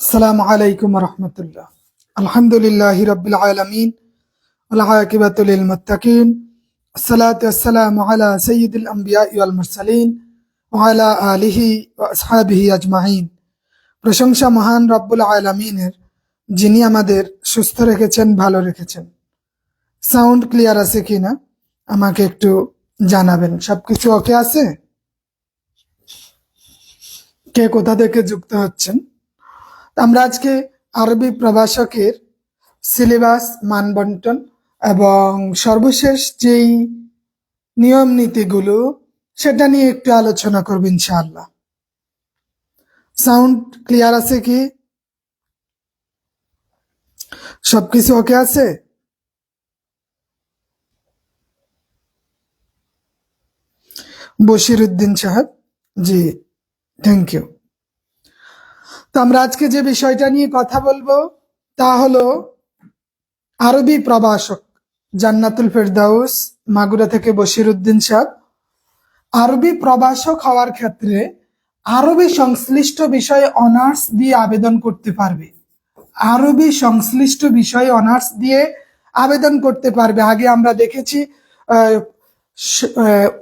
السلام عليكم ورحمة الله الحمد لله رب العالمين والعاقبة للمتقين الصلاة والسلام على سيد الأنبياء والمرسلين وعلى آله وأصحابه أجمعين প্রশংসা মহান রব্বুল আলমিনের যিনি আমাদের সুস্থ রেখেছেন ভালো রেখেছেন সাউন্ড ক্লিয়ার আছে কিনা আমাকে একটু জানাবেন সবকিছু ওকে আছে কে কোথা থেকে যুক্ত হচ্ছেন আমরা আজকে আরবি প্রভাষকের সিলেবাস মানবন্টন এবং সর্বশেষ যেই নিয়ম নীতিগুলো, সেটা নিয়ে একটু আলোচনা করব ইনশাআল্লাহ। সাউন্ড ক্লিয়ার আছে কি? সবকিছু ওকে আছে? বশির উদ্দিন সাহেব, জি থ্যাংক ইউ তো আমরা আজকে যে বিষয়টা নিয়ে কথা বলব, তা হলো আরবি প্রভাষক জান্নাতুল ফেরদাউস মাগুরা থেকে বশির উদ্দিন সাহেব। আরবি প্রভাষক হওয়ার ক্ষেত্রে আরবি সংশ্লিষ্ট বিষয়ে অনার্স দিয়ে আবেদন করতে পারবে। আরবি সংশ্লিষ্ট বিষয়ে অনার্স দিয়ে আবেদন করতে পারবে। আগে আমরা দেখেছি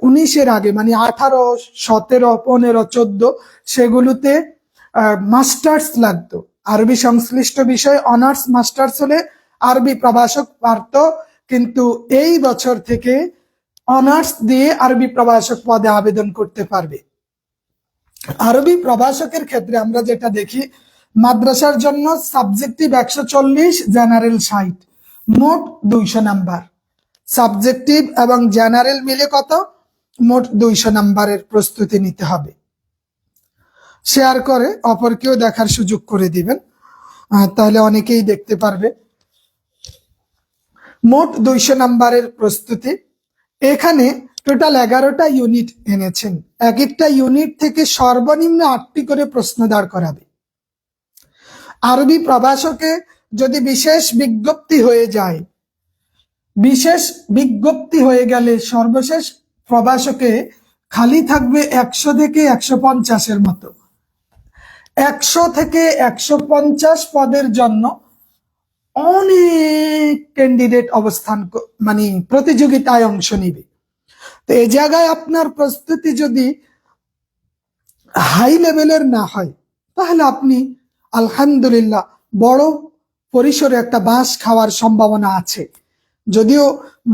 উনিশের আগে মানে আঠারো, সতেরো, পনেরো, চোদ্দ, সেগুলোতে মাস্টার্স লাগতো। আরবি সংশ্লিষ্ট বিষয়ে অনার্স মাস্টার্স হলে আরবি প্রভাষক পারত, কিন্তু এই বছর থেকে অনার্স দিয়ে আরবি প্রভাষক পদে আবেদন করতে পারবে। আরবি প্রভাষকের ক্ষেত্রে আমরা যেটা দেখি, মাদ্রাসার জন্য সাবজেক্টিভ একশো চল্লিশ জেনারেল ষাট। মোট দুইশো নাম্বার। সাবজেক্টিভ এবং জেনারেল মিলে কত? মোট দুইশো নাম্বারের প্রস্তুতি নিতে হবে। শেয়ার করে, অপরকেও দেখার সুযোগ করে দিবেন। তাহলে অনেকেই দেখতে পারবে। মোট দুইশো নাম্বারের প্রস্তুতি। এখানে টোটাল এগারোটা ইউনিট এনেছেন। এক একটা ইউনিট থেকে সর্বনিম্ন আটটি করে প্রশ্ন দাঁড় করাবে। আরবি প্রভাষকে যদি বিশেষ বিজ্ঞপ্তি হয়ে যায়, বিশেষ বিজ্ঞপ্তি হয়ে গেলে সর্বশেষ প্রভাষকে খালি থাকবে একশো থেকে একশো পঞ্চাশের মতো। একশো থেকে একশো পঞ্চাশ পদের জন্য অনেক ক্যান্ডিডেট অবস্থান মানে প্রতিযোগিতায় অংশ নিবে। তো এই জায়গায় আপনার প্রস্তুতি যদি হাই লেভেলের না হয়, তাহলে আপনি আলহামদুলিল্লাহ বড় পরিসরে একটা বাঁশ খাওয়ার সম্ভাবনা আছে। যদিও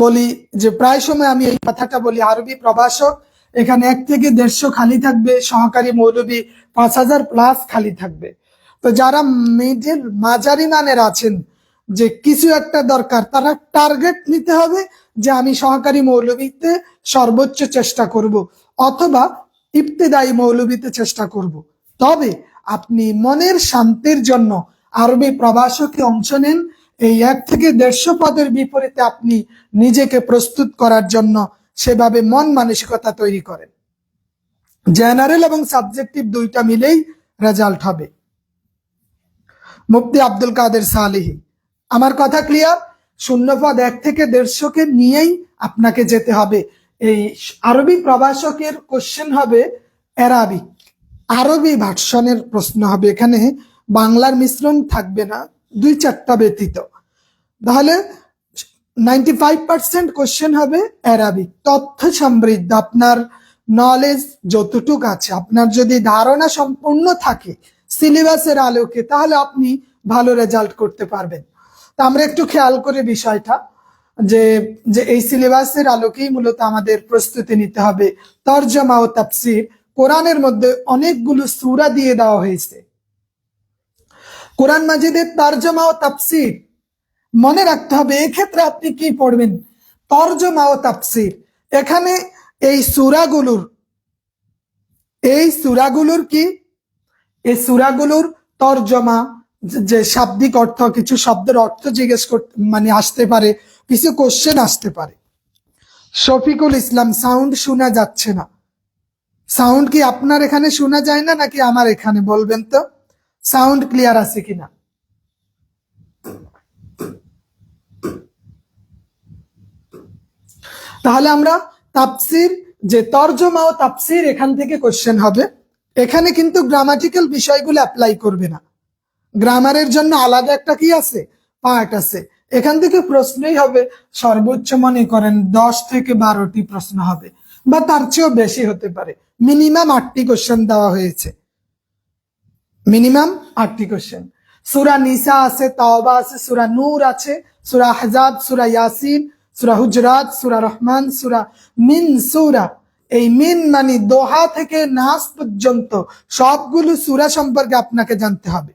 বলি যে প্রায় সময় আমি এই কথাটা বলি, আরবি প্রভাষক এখানে এক থেকে দেড়শো খালি থাকবে, সহকারী মৌলবী পাঁচ হাজার প্লাস খালি থাকবে। তো যারা মিডিল মাঝারি মানের আছেন, যে কিছু একটা দরকার, তারা টার্গেট নিতে হবে যে আমি সহকারী মৌলবীতে সর্বোচ্চ চেষ্টা করব, অথবা ইবতেদায়ী মৌলবীতে চেষ্টা করব। তবে আপনি মনের শান্তির জন্য আরবি প্রবাসকে অংশ নেন, এই এক থেকে দেড়শো পদের বিপরীতে আপনি নিজেকে প্রস্তুত করার জন্য সেভাবে মন মানসিকতা তৈরি করেন। জেনারেল এবং সাবজেক্টিভ দুইটা মিলেই রেজাল্ট হবে। মুফতি আব্দুল কাদের সালিহি, আমার কথা ক্লিয়ার? শূন্যপদ এক থেকে দেড়শোকে নিয়েই আপনাকে যেতে হবে। এই আরবি প্রভাষকের কোশ্চেন হবে অ্যারাবিক। আরবি ভার্সনের প্রশ্ন হবে এখানে। বাংলার মিশ্রণ থাকবে না, দুই চারটা ব্যতীত। তাহলে নাইনটি ফাইভ পার্সেন্ট কোশ্চেন হবে অ্যারাবিক তথ্য সমৃদ্ধ। আপনার নলেজ যতটুক আছে। আপনার যদি ধারণা সম্পূর্ণ থাকে সিলেবাসের আলোকে, তাহলে আপনি ভালো রেজাল্ট করতে পারবেন। তা আমরা একটু খেয়াল করে বিষয়টা, যে যে এই সিলেবাসের আলোকেই মূলত আমাদের প্রস্তুতি নিতে হবে। তর্জমা ও তাফসির। কোরআনের মধ্যে অনেকগুলো সূরা দিয়ে দেওয়া হয়েছে। কোরআন মাজিদের তর্জমা ও তাফসির। মনে রাখতে হবে, এক্ষেত্রে আপনি কি পড়বেন? তর্জমা ও তাফসির। এখানে এই সূরাগুলোর এই সূরাগুলোর কি? এই সূরাগুলোর তর্জমা, যে শাব্দিক অর্থ, কিছু শব্দের অর্থ জিজ্ঞেস করতে মানে আসতে পারে, কিছু কোশ্চেন আসতে পারে। শফিকুল ইসলাম সাউন্ড শোনা যাচ্ছে না। সাউন্ড কি আপনার এখানে শোনা যায় না নাকি আমার এখানে? বলবেন তো? সাউন্ড ক্লিয়ার আছে কিনা? তাহলে আমরা তাপসির যে তর্জমা ও তাপসির এখান থেকে কোশ্চেন হবে। এখানে কিন্তু গ্রামাটিক্যাল বিষয়গুলো অ্যাপ্লাই করবে না। গ্রামারের জন্য আলাদা একটা কি আছে? পার্ট আছে। এখান থেকে প্রশ্নই হবে, সর্বোচ্চ মনে করেন দশ থেকে বারোটি প্রশ্ন হবে, বা তার চেয়েও বেশি হতে পারে। মিনিমাম আটটি কোশ্চেন দেওয়া হয়েছে। মিনিমাম আটটি কোশ্চেন সুরা নিসা আছে, তাওবা আছে, সুরা নূর আছে, সুরা হাজাব সুরা ইয়াসিন সুরা হুজরাত, সুরা রহমান, সুরা মিন, সুরা। এই মিন মানে দোহা থেকে নাস পর্যন্ত সবগুলো সুরা সম্পর্কে আপনাকে জানতে হবে।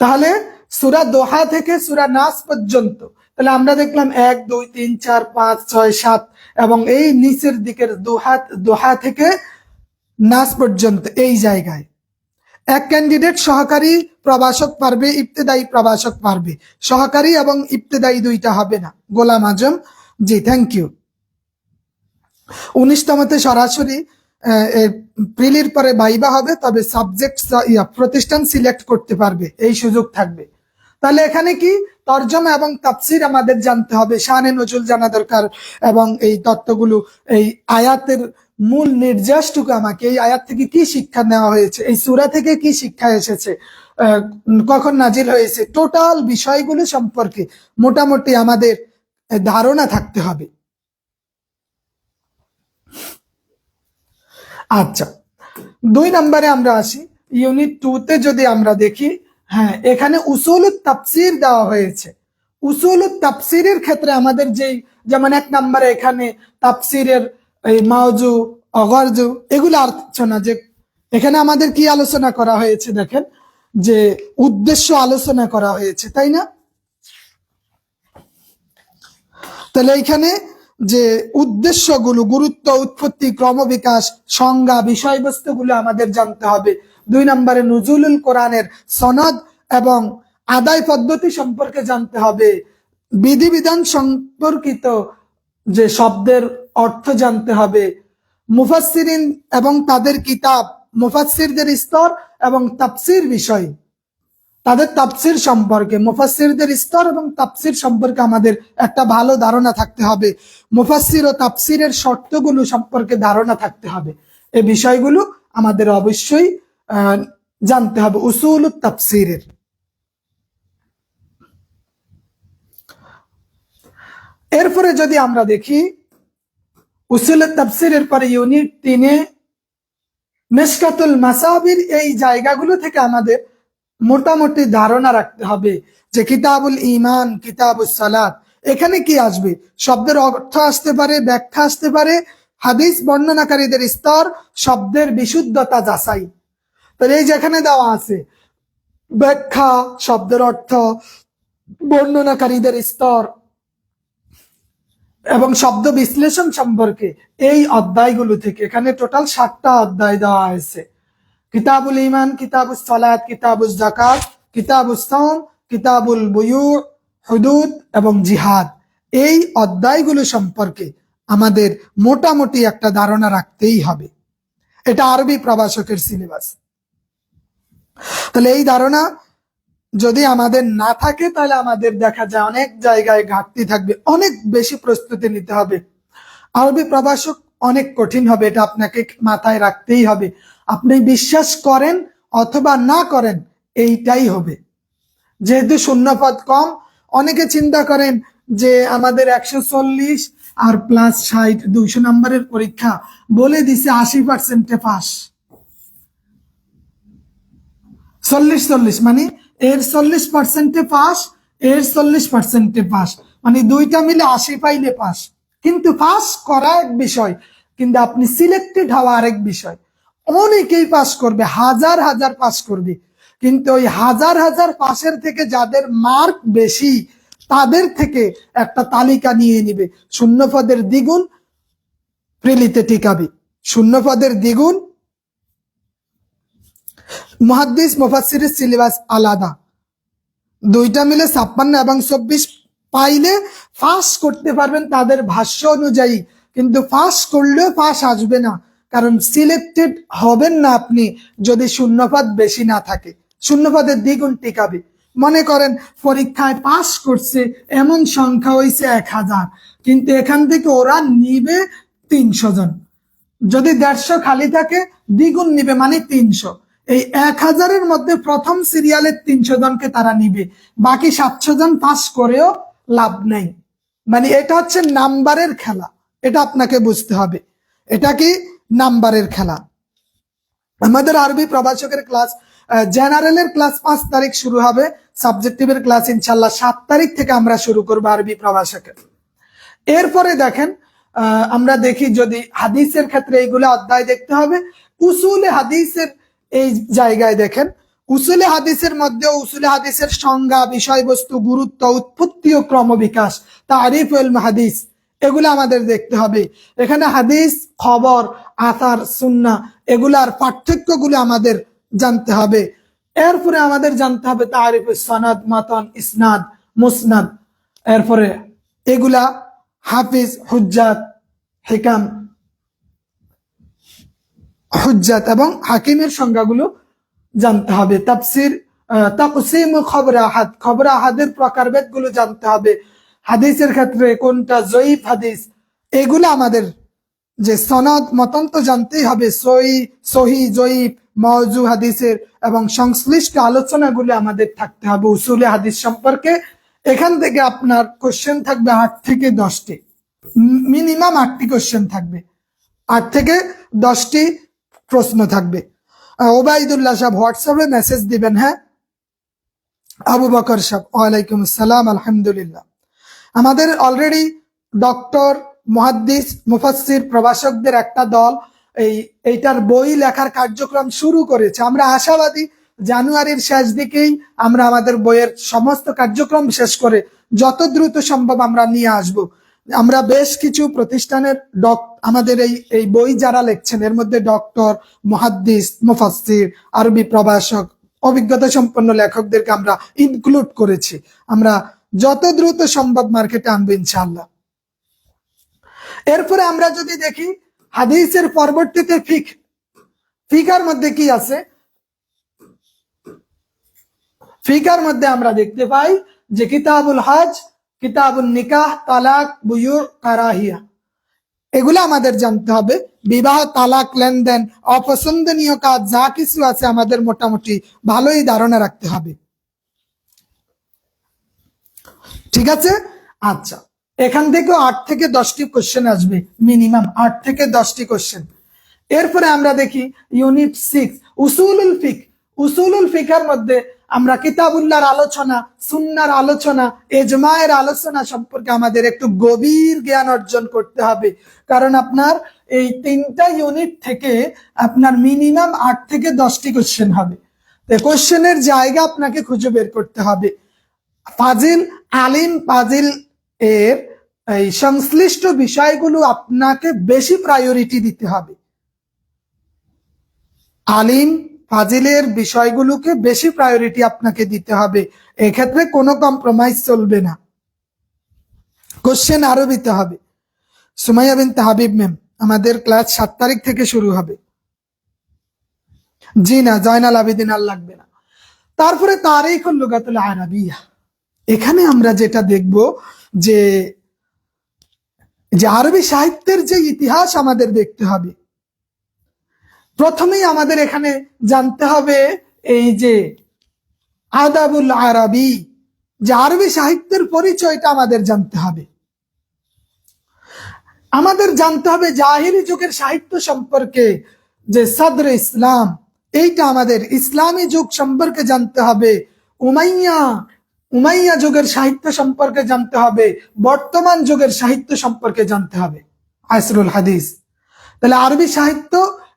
তাহলে সুরা দোহা থেকে সুরা নাস পর্যন্ত, তাহলে আমরা দেখলাম এক, দুই, তিন, চার, পাঁচ, ছয়, সাত এবং এই নিচের দিকের দোহা দোহা থেকে নাস পর্যন্ত এই জায়গায়। এক ক্যান্ডিডেট সহকারী প্রভাষক পারবে ইফতেদায়ী প্রভাষক পারবে। সহকারী এবং ইফতেদায়ী দুইটা হবে না। গোলাম আজম, জি থ্যাংক ইউ উনিশতমতে সরাসরি প্রিলির পরে বাইবা হবে, তবে সাবজেক্ট প্রতিষ্ঠান সিলেক্ট করতে পারবে। এই সুযোগ থাকবে। তাহলে এখানে কি? তর্জমা এবং তাফসির আমাদের জানতে হবে, শানে নজুল জানা দরকার এবং এই তত্ত্বগুলো, এই আয়াতের মূল নির্যাসটুকু আমাকে, এই আয়াত থেকে কি শিক্ষা নেওয়া হয়েছে, এই সুরা থেকে কি শিক্ষা এসেছে কখন নাজিল হয়েছে, টোটাল বিষয়গুলো সম্পর্কে মোটামুটি আমাদের ধারণা থাকতে হবে। আচ্ছা দুই নম্বরে আমরা আসি, ইউনিট টু তে যদি আমরা দেখি হ্যাঁ এখানে উসুল তাপসির দেওয়া হয়েছে। উসুল তাফসিরের ক্ষেত্রে আমাদের যেই, যেমন এক নম্বরে এখানে তাফসিরের এই মাওজু অগরজু এগুলো আলোচনা যে, এখানে আমাদের কি আলোচনা করা হয়েছে দেখেন? যে উদ্দেশ্য আলোচনা করা হয়েছে, তাই না? তাহলে এখানে যে উদ্দেশ্যগুলো, গুরুত্ব, উৎপত্তি, ক্রমবিকাশ, সংজ্ঞা, বিষয়বস্তুগুলো আমাদের জানতে হবে। দুই নম্বরে নজরুল কোরআনের সনদ এবং আদায় পদ্ধতি সম্পর্কে জানতে হবে। বিধিবিধান সম্পর্কিত যে শব্দের অর্থ জানতে হবে। মুফাসসিরিন এবং তাদের কিতাব, মুফাসসিরদের স্তর এবং তাফসির বিষয়। তাদের তাফসির সম্পর্কে, মুফাসসিরদের স্তর এবং তাফসির সম্পর্কে আমাদের একটা ভালো ধারণা থাকতে হবে। মুফাসসির ও তাফসিরের শর্তগুলো সম্পর্কে ধারণা থাকতে হবে। এই বিষয়গুলো আমাদের অবশ্যই জানতে হবে উসুল তাফসিরের। এরপরে যদি আমরা দেখি, উসুল তাফসিরের পরে ইউনিট তিনে মেশকাতুল মাসাবির এই জায়গাগুলো থেকে আমাদের মোটামুটি ধারণা রাখতে হবে যে কিতাবুল ইমান কিতাবুল সালাত, এখানে কি আসবে? শব্দের অর্থ আসতে পারে, ব্যাখ্যা আসতে পারে, হাদিস বর্ণনাকারীদের স্তর, শব্দের বিশুদ্ধতা যাচাই। তাহলে এই যেখানে দেওয়া আছে, ব্যাখ্যা, শব্দের অর্থ, বর্ণনাকারীদের স্তর, এবং শব্দ বিশ্লেষণ সম্পর্কে এই অধ্যায়গুলো থেকে এখানে টোটাল সাতটা অধ্যায় দেওয়া হয়েছে। কিতাবুল ইমান কিতাবুল সালাত কিতাবুল জাকাত কিতাবুল সাম কিতাবুল বুয়ু হুদুদ এবং জিহাদ। এই অধ্যায়গুলো সম্পর্কে আমাদের মোটামুটি একটা ধারণা রাখতেই হবে। এটা আরবি প্রবাসকের সিলেবাস। তাহলে এই ধারণা যদি আমাদের না থাকে, তাহলে আমাদের দেখা যায় অনেক জায়গায় ঘাটতি থাকবে, অনেক বেশি প্রস্তুতি নিতে হবে। আরবি প্রভাষক অনেক কঠিন হবে, এটা আপনাকে মাথায় রাখতেই হবে। আপনি বিশ্বাস করেন অথবা না করেন, এইটাই হবে। যেহেতু শূন্যপদ কম, অনেকে চিন্তা করেন যে আমাদের একশো চল্লিশ আর প্লাস ষাট, দুইশো নম্বরের পরীক্ষা বলে দিছে আশি পার্সেন্টে পাস চল্লিশ চল্লিশ মানে এর চল্লিশ পার্সেন্টে পাস, এর চল্লিশ পার্সেন্টে পাস। মানে দুইটা মিলে আশি পাইলে পাস। কিন্তু পাস করা এক বিষয়, কিন্তু আপনি সিলেক্টেড হওয়া আরেক বিষয়। অনেকেই পাস করবে, হাজার হাজার পাস করবে। কিন্তু ওই হাজার হাজার পাশের থেকে যাদের মার্ক বেশি, তাদের থেকে একটা তালিকা নিয়ে নিবে। শূন্য পদের দ্বিগুণ, প্রিলিতে টিকাবে। শূন্য পদের দ্বিগুণ মহাদ্দিস মুফাসসিরের সিলেবাস আলাদা। দুইটা মিলে ছাপ্পান্ন এবং চব্বিশ পাইলে পাস করতে পারবেন তাদের ভাষ্য অনুযায়ী। কিন্তু পাস করলেও পাস আসবে না, কারণ সিলেক্টেড হবেন না আপনি যদি শূন্যপাত বেশি না থাকে। শূন্যপাতের দ্বিগুণ টিকাবে। মনে করেন, পরীক্ষায় পাস করছে এমন সংখ্যা হয়েছে এক হাজার, কিন্তু এখান থেকে ওরা নিবে তিনশো জন। যদি দেড়শো খালি থাকে, দ্বিগুণ নিবে মানে তিনশো। এই এক হাজারের মধ্যে প্রথম সিরিয়ালের তিনশো জনকে তারা নিবে। বাকি সাতশো জন পাস করেও লাভ নেই। মানে এটা হচ্ছে নাম্বারের খেলা। এটা আপনাকে বুঝতে হবে। এটা কি? নাম্বারের খেলা। আমাদের আরবি প্রভাষকের ক্লাস জেনারেলের ক্লাস পাঁচ তারিখ শুরু হবে। সাবজেক্টিভের ক্লাস ইনশাল্লাহ সাত তারিখ থেকে আমরা শুরু করব আরবি প্রভাষকের এরপরে দেখেন আমরা দেখি যদি হাদিসের ক্ষেত্রে এইগুলো অধ্যায় দেখতে হবে। উসুলে হাদিসের এই জায়গায় দেখেন, উসুলে হাদিসের মধ্যে উসুলে হাদিসের সংজ্ঞা, বিষয়বস্তু, গুরুত্ব, উৎপত্তি ও ক্রমবিকাশ, তারিফ হাদিস, এগুলো আমাদের দেখতে হবে। এখানে হাদিস, খবর আথার সুন্না, এগুলার পার্থক্যগুলো আমাদের জানতে হবে। এরপরে আমাদের জানতে হবে তারিফ সনাদ, মাতন, ইসনাদ, মুসনাদ। এরপরে এগুলা হাফিজ, হুজ্জাত, হিকাম হুজ্জাত এবং হাকিমের সংজ্ঞাগুলো জানতে হবে। তাপসির তাকসিম ও খবর আহাদ। খবর আহাদের প্রকারভেদগুলো জানতে হবে। হাদিসের ক্ষেত্রে কোনটা জয়ীফ হাদিস? এগুলো আমাদের যে সনদ মতন তো জানতেই হবে। সহি সহি, জয়ীফ মওজু হাদিসের এবং সংশ্লিষ্ট আলোচনাগুলো আমাদের থাকতে হবে উসুলে হাদিস সম্পর্কে। এখান থেকে আপনার কোশ্চেন থাকবে আট থেকে দশটি। মিনিমাম আটটি কোশ্চেন থাকবে। আট থেকে দশটি প্রশ্ন থাকবে। ওবায়দুল্লাহ সাহেব হোয়াটসঅ্যাপে মেসেজ দিবেন হ্যাঁ? আবু বকর সাহেব, ওয়ালাইকুম আসসালাম, আলহামদুলিল্লাহ। আমাদের অলরেডি ডক্টর মুহাদ্দিস, মুফাসসির, প্রভাষকদের একটা দল এই, এইটার বই লেখার কার্যক্রম শুরু করেছে। আমরা আশাবাদী জানুয়ারির শেষ দিকেই আমরা আমাদের বইয়ের সমস্ত কার্যক্রম শেষ করে যত দ্রুত সম্ভব আমরা নিয়ে আসব। আমরা বেশ কিছু প্রতিষ্ঠানের ডক, আমাদের এই এই বই যারা লিখছেন, এর মধ্যে ডক্টর, মুহাদ্দিস, মুফাসসির, আরবি প্রভাষক, অভিজ্ঞতা সম্পন্ন লেখকদেরকে আমরা ইনক্লুড করেছি। আমরা যত দ্রুত সম্ভব মার্কেটে আনব ইনশাআল্লাহ। এরপরে আমরা যদি দেখি, হাদিসের পরবর্তীতে ফিক, ফিকার মধ্যে কি আছে? ফিকার মধ্যে আমরা দেখতে পাই যে কিতাবুল হজ কিতাবুল নিকাহ, তালাক, বুয়ুর, কারাহিয়া। এগুলো আমাদের জানতে হবে। বিবাহ, তালাক, লেনদেন, অপছন্দনীয় কাজ, যা কিছু আছে আমাদের মোটামুটি ভালোই ধারণা রাখতে হবে। ঠিক আছে? আচ্ছা। এখান থেকে আট থেকে দশটি কোশ্চেন আসবে মিনিমাম আট থেকে দশটি কোশ্চেন এরপরে আমরা দেখি ইউনিট সিক্স উসুলুল ফিক। উসুলুল ফিকার মধ্যে আমরা কিতাবুল্লাহর আলোচনা, সুন্নার আলোচনা, এজমায়ের আলোচনা সম্পর্কে আমাদের একটু গভীর জ্ঞান অর্জন করতে হবে। কারণ আপনার এই তিনটা ইউনিট থেকে আপনার মিনিমাম আট থেকে দশটি কোশ্চেন হবে। কোশ্চেনের জায়গা আপনাকে খুঁজে বের করতে হবে। ফাজিল আলিম ফাজিল এর এই সংশ্লিষ্ট বিষয়গুলো আপনাকে বেশি প্রায়োরিটি দিতে হবে। আলিম ফাজিলের বিষয়গুলোকে বেশি প্রায়োরিটি আপনাকে দিতে হবে। এক্ষেত্রে কোনো কম্প্রোমাইজ চলবে না। কোশ্চেন আরবিতে হবে। সুমাইয়া বিন হাবিব ম্যাম আমাদের ক্লাস সাত তারিখ থেকে শুরু হবে। জি না, জয়নাল আবেদিন আর লাগবে না। তারপরে তারিখ লুগাতুল আরবিয়া। এখানে আমরা যেটা দেখব যে যে আরবি সাহিত্যের যে ইতিহাস আমাদের দেখতে হবে। প্রথমেই আমাদের এখানে জানতে হবে এই যে আদাবুল আরবি, যে আরবি সাহিত্যের পরিচয়টা আমাদের জানতে হবে। আমাদের জানতে হবে জাহিরি যুগের সাহিত্য সম্পর্কে যে সদর ইসলাম, এইটা আমাদের ইসলামী যুগ সম্পর্কে জানতে হবে। উমাইয়া উমাইয়া যুগের সাহিত্য সম্পর্কে জানতে হবে। বর্তমান যুগের সাহিত্য সম্পর্কে জানতে হবে। আসরুল হাদিস। তাহলে আরবি সাহিত্য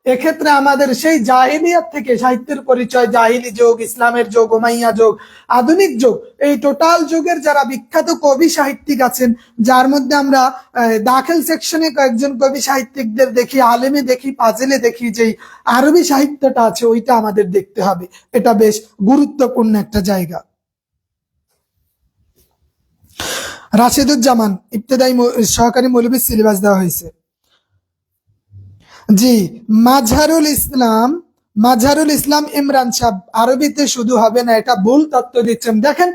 এক্ষেত্রে আমাদের সেই জাহিলিয়াত থেকে সাহিত্যের পরিচয়, জাহিলি যুগ, ইসলামের যুগ, ওমাইয়া যুগ, আধুনিক যুগ, এই টোটাল যুগের যারা বিখ্যাত কবি সাহিত্যিক আছেন, যার মধ্যে আমরা দাখিল সেকশনে কয়েকজন কবি সাহিত্যিকদের দেখি, আলেমে দেখি, পাজেলে দেখি, যেই আরবি সাহিত্যটা আছে, ওইটা আমাদের দেখতে হবে। এটা বেশ গুরুত্বপূর্ণ একটা জায়গা। রাশেদুজ্জামান ইবতেদাই মৌ- সহকারী মৌলবী সিলেবাস দেওয়া হয়েছে। জি, মাঝহারুল ইসলাম মাঝহারুল ইসলাম ইমরান সাহেব, আরবিতে শুধু হবে না, এটা ভুল তত্ত্ব দিচ্ছেন। দেখেন,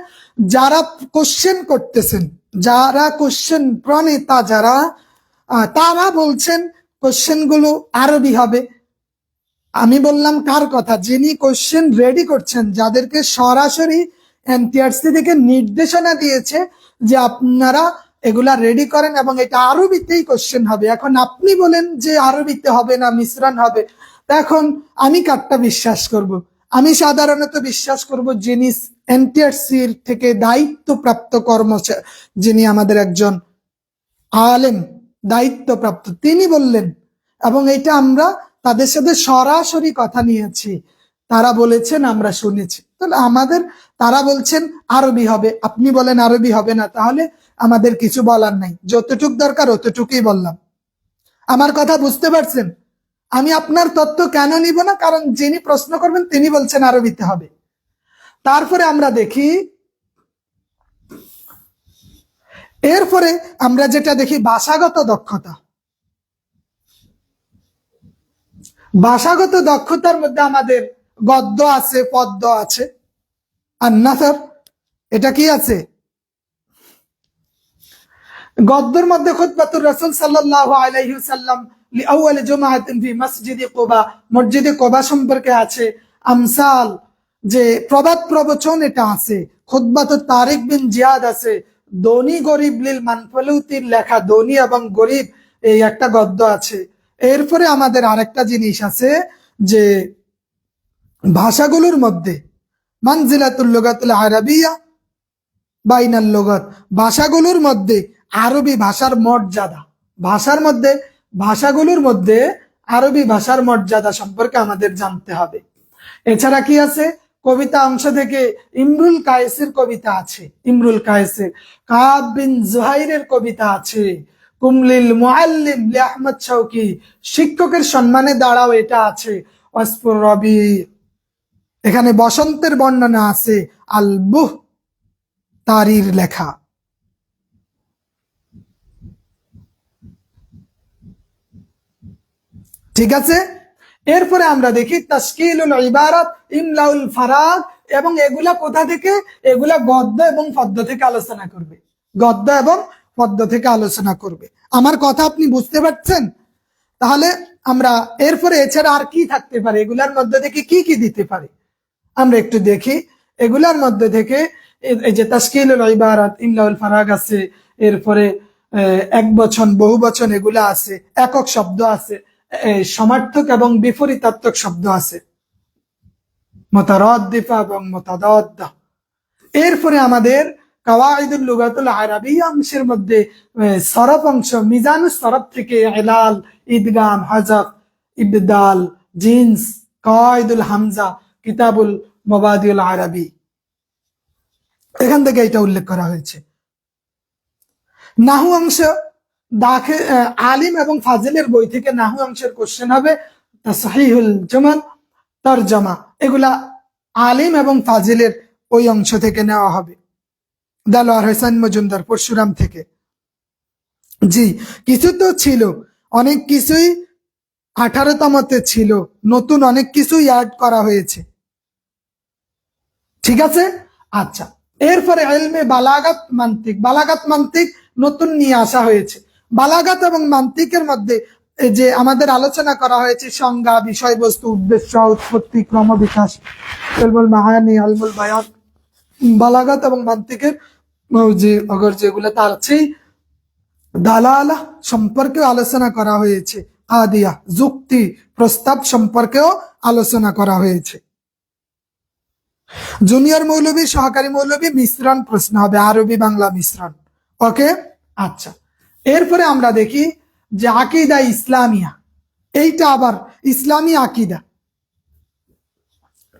যারা কোশ্চেন করতেছেন, যারা কোশ্চেন প্রণেতা যারা তারা বলছেন কোশ্চেনগুলো আরবি হবে। আমি বললাম কার কথা? যিনি কোশ্চেন রেডি করছেন, যাদেরকে সরাসরি এনটিআরসি থেকে নির্দেশনা দিয়েছে যে আপনারা এগুলা রেডি করেন এবং এটা আরবিতেই কোশ্চেন হবে। এখন আপনি বলেন যে আরবিতে হবে না, মিশ্রণ হবে। এখন আমি কারটা বিশ্বাস করব। আমি সাধারণত বিশ্বাস করব যিনি এনটিআরসির থেকে দায়িত্বপ্রাপ্ত কর্মচারী যিনি আমাদের একজন আলেম, দায়িত্বপ্রাপ্ত। তিনি বললেন, এবং এটা আমরা তাদের সাথে সরাসরি কথা নিয়েছি। তারা বলেছেন, আমরা শুনেছি। তাহলে আমাদের, তারা বলছেন, আরবি হবে। আপনি বলেন, আরবি হবে না। তাহলে আমাদের কিছু বলার নাই। যতটুক দরকার অতটুকুই বললাম। আমার কথা বুঝতে পারছেন? আমি আপনার তত্ত্ব কেন নিব না? কারণ যিনি প্রশ্ন করবেন, তিনি বলছেন আরবিতে হবে। তারপরে আমরা দেখি, এরপরে আমরা যেটা দেখি, ভাষাগত দক্ষতা। ভাষাগত দক্ষতার মধ্যে আমাদের গদ্য আছে, পদ্য আছে। আর নাসার এটা কি আছে? গদ্যর মধ্যে খুতবাতুর রাসূল সাল্লাল্লাহু আলাইহি সাল্লাম লিআউয়াল জুমাআতিন ফি মসজিদে কোবা মসজিদে কোবা সম্পর্কে আছে। আমসাল, যে প্রবাদ প্রবচন এটা আছে। খুতবাতুর তারিক বিন জিয়াদ আছে। দনি গরিব লিল মানফলুতির লেখা দনি এবং গরিব এই একটা গদ্য আছে। এরপরে আমাদের আরেকটা জিনিস আছে যে ভাষাগুলোর মধ্যে মানজিলাতুল লুগাতুল আরাবিয়া বাইনাল লুগাত, ভাষাগুলোর মধ্যে আরবি ভাষার মর্যাদা। ভাষার মধ্যে, ভাষাগুলোর মধ্যে আরবি ভাষার মর্যাদা সম্পর্কে আমাদের জানতে হবে। এছাড়া কি আছে? কবিতা অংশ থেকে ইমরুল কায়েসের কবিতা আছে। ইমরুল কায়েসের কাব বিন জুহাইরের কবিতা আছে। কুমলিল মুআল্লিম লি আহমদ শৌকি শিক্ষকের সম্মানে দাঁড়াও, এটা আছে। অসপুর রবি এখানে বসন্তের বর্ণনা আছে। আলবুহ, তারির লেখা। ঠিক আছে? এরপরে আমরা দেখি তাস্কিলুল ইবারাত, ইমলাউল ফারাগ, এবং এগুলা কোথা থেকে? এগুলা গদ্য এবং পদ্য থেকে আলোচনা করবে। গদ্য এবং পদ্য থেকে আলোচনা করবে। আমার কথা আপনি বুঝতে পারছেন? তাহলে আমরা এরপরে এছাড়া আর কি থাকতে পারে? এগুলার মধ্যে থেকে কি কি দিতে পারে? আমরা একটু দেখি। এগুলার মধ্যে থেকে এই যে তাস্কিলুল ইবারাত, ইমলাউল ফারাগ আছে, এরপরে এক বচন, বহু বচন এগুলা আছে, একক শব্দ আছে। সমার্থক এবং বিপরীতাত্মক শব্দ আছে। মতারদ্দিফা এবং মতাদদ্দা। এরপরে আমাদের কাওয়াইদুল লুগাতুল আরবি অংশের মধ্যে সরফ অংশ মিজান সরফ থেকে এলাল ঈদগাম হজফ ইবদাল, জিন্স কাওয়াইদুল হামজা, কিতাবুল মবাদিউল আরবি। এখান থেকে এটা উল্লেখ করা হয়েছে। নাহু অংশ দাখে আলিম এবং ফাজিলের বই থেকে নাহু অংশের কোশ্চেন হবে সহিহুল জমান, তরজমা। এগুলা আলিম এবং ফাজিলের ওই অংশ থেকে নেওয়া হবে। দালোয়ার হোসেন মজুমদার পরশুরাম থেকে। জি, কিছু তো ছিল, অনেক কিছুই আঠারোতমতে ছিল, নতুন অনেক কিছুই অ্যাড করা হয়েছে। ঠিক আছে? আচ্ছা এরপরে এলমে বালাগাত মান্তিক বালাগাত মান্তিক নতুন নিয়ে আসা হয়েছে। বালাগাত এবং মান্তিকের মধ্যে যে আমাদের আলোচনা করা হয়েছে সংজ্ঞা, বিষয়বস্তু, উদ্দেশ্য, উৎপত্তি ক্রম বিকাশ মাহানি, আলমুল বায়ান বালাগাত এবং মান্তিকের যে অগর যেগুলো তার আছেই দালালা সম্পর্কেও আলোচনা করা হয়েছে আদিয়া যুক্তি, প্রস্তাব সম্পর্কেও আলোচনা করা হয়েছে। জুনিয়র মৌলবী সহকারী মৌলবী মিশ্রণ প্রশ্ন হবে, আরবি বাংলা মিশ্রণ। ওকে? আচ্ছা। এরপরে আমরা দেখি যে আকিদা ইসলামিয়া, এইটা আবার ইসলামী আকিদা।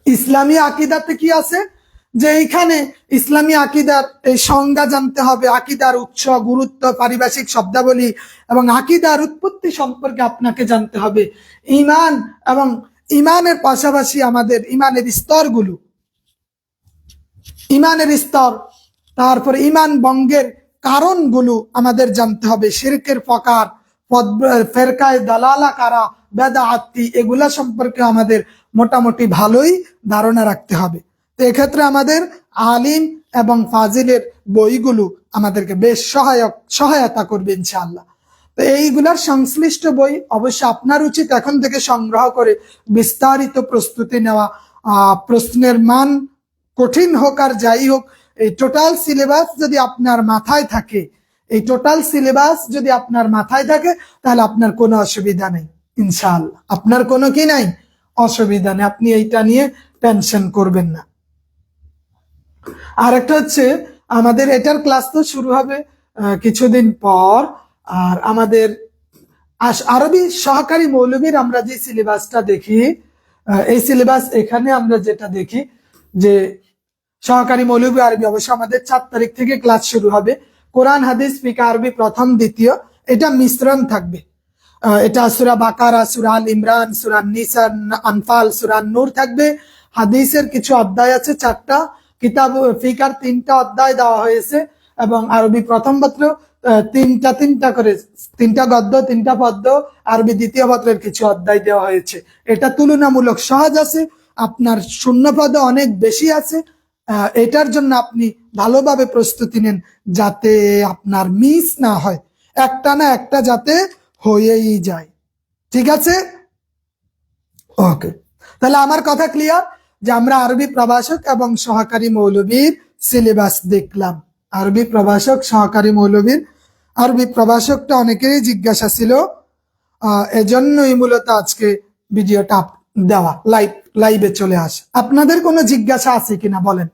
ইসলামী আকিদাতে কি আছে? যে এইখানে ইসলামী আকিদার এই সংজ্ঞা জানতে হবে, আকিদার উৎস, গুরুত্ব, পারিভাষিক শব্দাবলী এবং আকিদার উৎপত্তি সম্পর্কে আপনাকে জানতে হবে। ইমান এবং ইমানের পাশাপাশি আমাদের ইমানের স্তরগুলো। ইমানের স্তর, তারপরে ইমান বঙ্গের কারণগুলো আমাদের জানতে হবে। শিরকের ফকার ফেরকায় দালালা কারা বেদা আত্মি এগুলা সম্পর্কে আমাদের মোটামুটি ভালোই ধারণা রাখতে হবে। তো এক্ষেত্রে আমাদের আলিম এবং ফাজিলের বইগুলো আমাদেরকে বেশ সহায়ক, সহায়তা করবে ইনশাআল্লাহ। তো এইগুলার সংশ্লিষ্ট বই অবশ্য আপনার উচিত এখন থেকে সংগ্রহ করে বিস্তারিত প্রস্তুতি নেওয়া। প্রশ্নের মান কঠিন হোক আর যাই হোক এই টোটাল সিলেবাস যদি আপনার মাথায় থাকে, এই টোটাল সিলেবাস যদি আপনার মাথায় থাকে, তাহলে আপনার কোনো অসুবিধা নেই, ইনশাআল্লাহ। আপনার কোনো কি নাই? অসুবিধা নেই, আপনি এইটা নিয়ে টেনশন করবেন না। আর একটা হচ্ছে, আমাদের এটার ক্লাস তো শুরু হবে কিছুদিন পর, আর আমাদের আরবি সহকারী মৌলবীর আমরা যে সিলেবাসটা দেখি এই সিলেবাস এখানে আমরা যেটা দেখি, যে সহকারী মৌলবী আরবি অবশ্য আমাদের চার তারিখ থেকে ক্লাস শুরু হবে। কোরআন, হাদিস, ফিকা, আরবি প্রথম, দ্বিতীয়, এটা মিশ্রণ থাকবে। এটা সুরা বাকারা, সুরা আল ইমরান, সুরা নিসা, আনফাল, সুরা নূর থাকবে। হাদিসের কিছু অধ্যায় আছে, চারটা। কিতাব ফিকার তিনটা অধ্যায় দেওয়া হয়েছে এবং আরবি প্রথম পত্র তিনটা তিনটা করে, তিনটা গদ্য, তিনটা পদ্য, আরবি দ্বিতীয় পত্রের কিছু অধ্যায় দেওয়া হয়েছে। এটা তুলনামূলক সহজ আছে, আপনার শূন্য পদ অনেক বেশি আছে এটার জন্য আপনি ভালোভাবে প্রস্তুতি নেন যাতে আপনার মিস না হয়। একটা না একটা যাতে হয়েই যায়। ঠিক আছে? ওকে তাহলে আমার কথা ক্লিয়ার যে আমরা আরবি প্রভাষক এবং সহকারী মৌলবীর সিলেবাস দেখলাম। আরবি প্রভাষক, সহকারী মৌলবীর। আরবি প্রভাষকটা অনেকেরই জিজ্ঞাসা ছিল। এজন্যই মূলত আজকে ভিডিওটা দেওয়া লাইভ লাইভে চলে আসে। আপনাদের কোনো জিজ্ঞাসা আছে কিনা বলেন?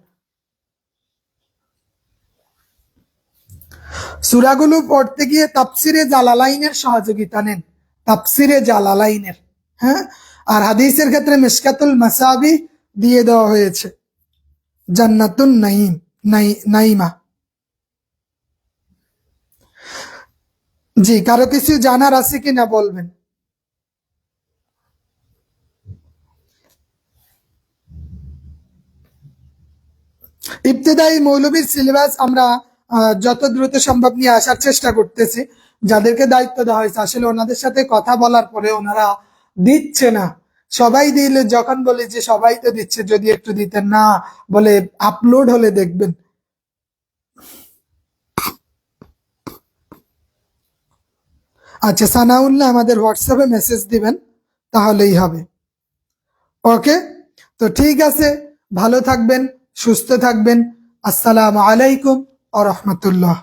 সুরাগুলো পড়তে গিয়ে তাপসিরে জালালাইনের সহযোগিতা নেন। তাপসিরে জালালাইনের হ্যাঁ? আর হাদিসের ক্ষেত্রে মিসকাতুল মাসাবি দিয়ে দেওয়া হয়েছে। জান্নাতুন নাইম নাই নাইমা জি, কারও কিছু জানার আছে কিনা বলবেন? ইবতেদায়ী মৌলবীর সিলেবাস আমরা যত দ্রুত সম্ভব নিয়ে আসার চেষ্টা করতেছি। যাদেরকে দায়িত্ব দেওয়া হয়েছে, আসলে ওনাদের সাথে কথা বলার পরে ওনারা দিচ্ছে না। সবাই দিলে, যখন বলে যে সবাই তো দিচ্ছে, যদি একটু দিতেন না বলে আপলোড হলে দেখবেন। আচ্ছা সানাউল্লাহ আমাদের হোয়াটসঅ্যাপে মেসেজ দিবেন, তাহলেই হবে। ওকে? তো ঠিক আছে, ভালো থাকবেন, সুস্থ থাকবেন। আসসালামু আলাইকুম। আ রহমতুল্লাহ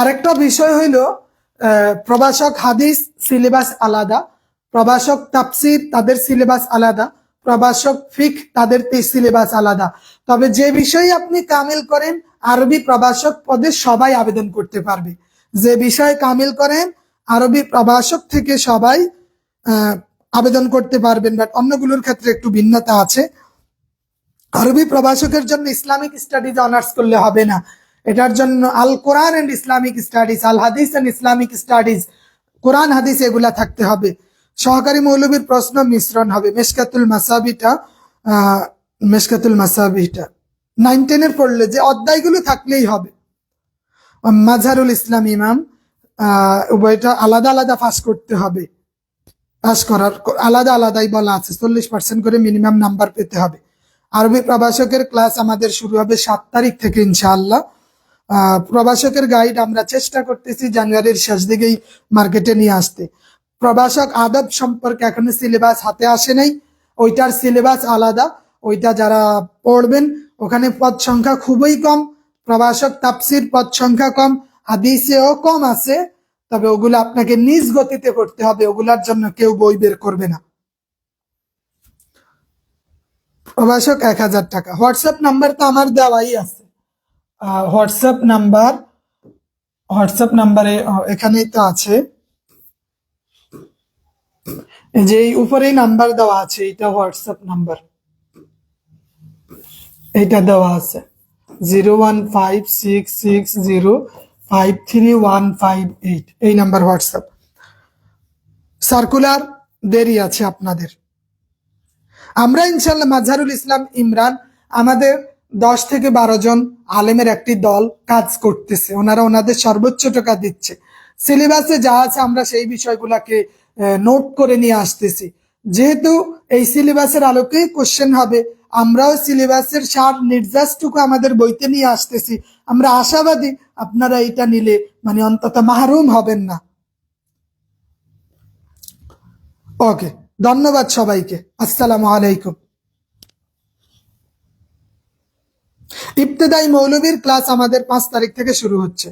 আরেকটা বিষয় হইল প্রভাষক হাদিস সিলেবাস আলাদা, প্রভাষক তাফসির তাদের সিলেবাস আলাদা, প্রভাষক ফিক তাদের সিলেবাস আলাদা। তবে যে বিষয়ে আপনি কামিল করেন, আরবি প্রভাষক পদে সবাই আবেদন করতে পারবে। যে বিষয়ে কামিল করেন, আরবি প্রভাষক থেকে সবাই আবেদন করতে পারবেন বাট অন্যগুলোর ক্ষেত্রে একটু ভিন্নতা আছে। আরবি প্রভাষকের জন্য ইসলামিক স্টাডিজ অনার্স করলে হবে না। এটার জন্য Al Quran and Islamic studies, Al Hadith and Islamic studies, কোরআন, হাদিস এগুলা থাকতে হবে। সহকারী মৌলবীর প্রশ্ন মিশ্রণ হবে। মেশকাতুল মাসাবিটা মেশকাতুল মাসাবিটা। নাইন টেনের পড়লে যে অধ্যায়গুলো থাকলেই হবে। মাঝারুল ইসলাম ইমাম উভয়টা আলাদা আলাদা ফাঁস করতে হবে। পাস করার, আলাদা আলাদাই বলা আছে। চল্লিশ পার্সেন্ট করে মিনিমাম নাম্বার পেতে হবে। আরবি প্রভাষকের ক্লাস আমাদের শুরু হবে সাত তারিখ থেকে ইনশাআল্লাহ। প্রভাষকের গাইড আমরা চেষ্টা করতেছি জানুয়ারির শেষ দিকেই মার্কেটে নিয়ে আসতে। প্রভাষক আদব সম্পর্কে এখনও সিলেবাস হাতে আসে নাই। ওইটার সিলেবাস আলাদা। ওইটা যারা পড়বেন, ওখানে পদ সংখ্যা খুবই কম। প্রভাষক তাপসির পদ সংখ্যা কম, হাদিসেও কম আছে। তবে ওগুলো আপনাকে নিজ গতিতে করতে হবে। ওগুলার জন্য কেউ বই বের করবে না। প্রভাষক এক হাজার টাকা। হোয়াটসঅ্যাপ নাম্বার তো আমার দেওয়াই আছে। হোয়াটসঅ্যাপ নাম্বার, হোয়াটসঅ্যাপ নাম্বারে এখানেই তো আছে। যে উপরেই নাম্বার দেওয়া আছে এটা হোয়াটসঅ্যাপ নাম্বার। এইটা দেওয়া আছে। Zero one five six six zero five three one five eight. এই নাম্বার হোয়াটসঅ্যাপ। সার্কুলার দেরি আছে আপনাদের। আমরা ইনশাল্লাহ মাজহারুল ইসলাম ইমরান আমাদের দশ থেকে বারো জন আলেমের একটি দল কাজ করতেছে। ওনারা ওনাদের সর্বোচ্চ টাকা দিচ্ছে। সিলেবাসে যা আছে আমরা সেই বিষয়গুলোকে নোট করে নিয়ে আসতেছি। যেহেতু এই সিলেবাসের আলোকে কোশ্চেন হবে, আমরাও সিলেবাসের সার নির্যাসটুকু আমাদের বইতে নিয়ে আসতেছি। আমরা আশাবাদী আপনারা এটা নিলে মানে অন্তত মাহরুম হবেন না। ওকে। ধন্যবাদ সবাইকে। আসসালামু আলাইকুম। ইবতেদাই মৌলবীর ক্লাস আমাদের পাঁচ তারিখ থেকে শুরু হচ্ছে।